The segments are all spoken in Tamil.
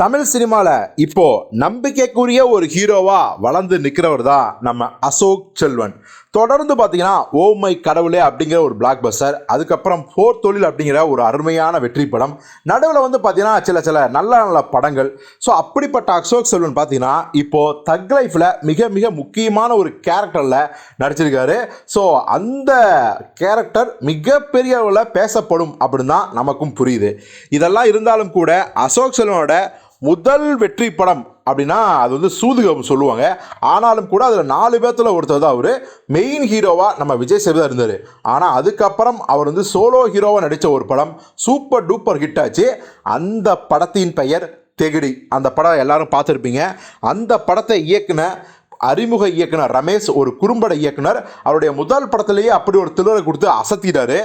தமிழ் சினிமாவில் இப்போ நம்பிக்கைக்குரிய ஒரு ஹீரோவா வளர்ந்து நிற்கிறவர் தான் நம்ம அசோக் செல்வன். தொடர்ந்து பார்த்தீங்கன்னா ஓ மை கடவுளே அப்படிங்கிற ஒரு பிளாக் பஸ்டர் அதுக்கப்புறம் போர் தொழில் அப்படிங்கிற ஒரு அருமையான வெற்றி படம். நடுவில் வந்து பார்த்தீங்கன்னா சில சில நல்ல நல்ல படங்கள். ஸோ அப்படிப்பட்ட அசோக் செல்வன் பார்த்தீங்கன்னா இப்போது தக் லைஃப்பில் மிக மிக முக்கியமான ஒரு கேரக்டரில் நடிச்சிருக்காரு. ஸோ அந்த கேரக்டர் மிகப்பெரிய அளவில் பேசப்படும் அப்படின்னு தான் நமக்கும் புரியுது. இதெல்லாம் இருந்தாலும் கூட அசோக் செல்வனோட முதல் வெற்றி படம் அப்படின்னா அது வந்து சூதுகம் சொல்லுவாங்க. ஆனாலும் கூட அதில் நாலு பேர்த்தில் ஒருத்தர் தான் அவர். மெயின் ஹீரோவாக நம்ம விஜய் சேதுதான் இருந்தார். ஆனால் அதுக்கப்புறம் அவர் வந்து சோலோ ஹீரோவாக நடித்த ஒரு படம் சூப்பர் டூப்பர் ஹிட் ஆச்சு. அந்த படத்தின் பெயர் தெகிடி. அந்த படம் எல்லாரும் பார்த்துருப்பீங்க. அந்த படத்தை இயக்குன அறிமுக இயக்குனர் ரமேஷ் ஒரு குறும்பட இயக்குனர் அவருடைய முதல் படத்திலேயே அப்படி ஒரு தில்லரை கொடுத்து அசத்திட்டாரு.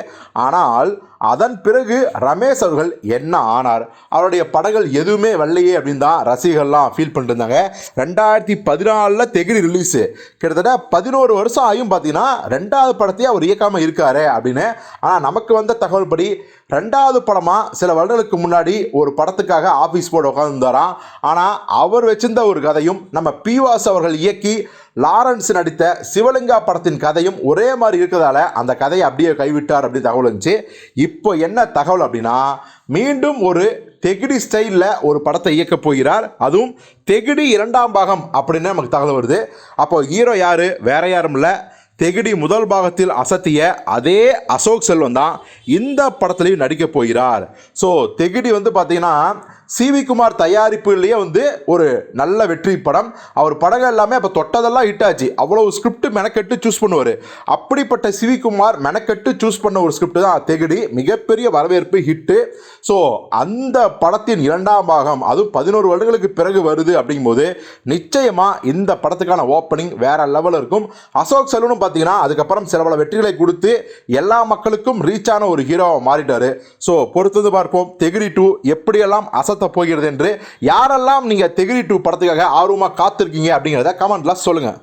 ஆனால் அதன் பிறகு ரமேஷ் அவர்கள் என்ன ஆனார்? அவருடைய படங்கள் எதுவுமே வரலையே அப்படின்னு தான் ரசிகர்கள்லாம் ஃபீல் பண்ணிட்டு இருந்தாங்க. ரெண்டாயிரத்தி பதினாலில் தெகிரி ரிலீஸு கிட்டத்தட்ட பதினோரு வருஷம் ஆகியும் பார்த்தீங்கன்னா ரெண்டாவது படத்தையே அவர் இயக்காமல் இருக்காரு அப்படின்னு. ஆனால் நமக்கு வந்த தகவல் படி ரெண்டாவது படமாக சில வருடங்களுக்கு முன்னாடி ஒரு படத்துக்காக ஆஃபீஸ் போர்டு உட்காந்துருந்தாராம் ஆனால் அவர் வச்சிருந்த ஒரு கதையும் நம்ம பிவாஸ் அவர்கள் இயக்கி லாரன்ஸ் நடித்த சிவலிங்கா படத்தின் கதையும் ஒரே மாதிரி இருக்கிறதால அந்த கதையை அப்படியே கைவிட்டார் அப்படின்னு தகவல் இருந்துச்சு. இப்போ என்ன தகவல் அப்படின்னா மீண்டும் ஒரு தெகிடி ஸ்டைலில் ஒரு படத்தை இயக்க போகிறார். அதுவும் தெகிடி இரண்டாம் பாகம் அப்படின்னு நமக்கு தகவல் வருது. அப்போது ஹீரோ யார்? வேற யாரும் இல்லை. தெகுடி முதல் பாகத்தில் அசத்திய அதே அசோக் செல்வன் தான் இந்த படத்துலையும் நடிக்க போகிறார். ஸோ தெகுடி வந்து பார்த்தீங்கன்னா சிவி குமார் தயாரிப்புலேயே வந்து ஒரு நல்ல வெற்றி படம். அவர் படங்கள் எல்லாமே அப்போ தொட்டதெல்லாம் ஹிட் ஆச்சு அவ்வளோ ஸ்கிரிப்ட் மெனக்கெட்டு சூஸ் பண்ணுவார். அப்படிப்பட்ட சிவி குமார் மெனக்கெட்டு சூஸ் பண்ண ஒரு ஸ்கிரிப்ட் தான் தெகுடி. மிகப்பெரிய வரவேற்பு ஹிட்டு ஸோ அந்த படத்தின் இரண்டாம் பாகம் அதுவும் பதினோரு வருடங்களுக்கு பிறகு வருது அப்படிங்கும்போது நிச்சயமாக இந்த படத்துக்கான ஓப்பனிங் வேற லெவலில் இருக்கும். அசோக் செல்வனும் பார்த்தீங்கன்னா அதுக்கப்புறம் சில பல வெற்றிகளை கொடுத்து எல்லா மக்களுக்கும் ரீச் ஆன ஒரு ஹீரோவாக மாறிட்டாரு. ஸோ பொறுத்தது பார்ப்போம் தெகிரி டூ எப்படியெல்லாம் அசத்த போகிறது என்று யாரெல்லாம் நீங்கள் தெகிரி டூ படத்துக்காக ஆர்வமாக காத்திருக்கீங்க அப்படிங்கிறத கமெண்ட்ல சொல்லுங்கள்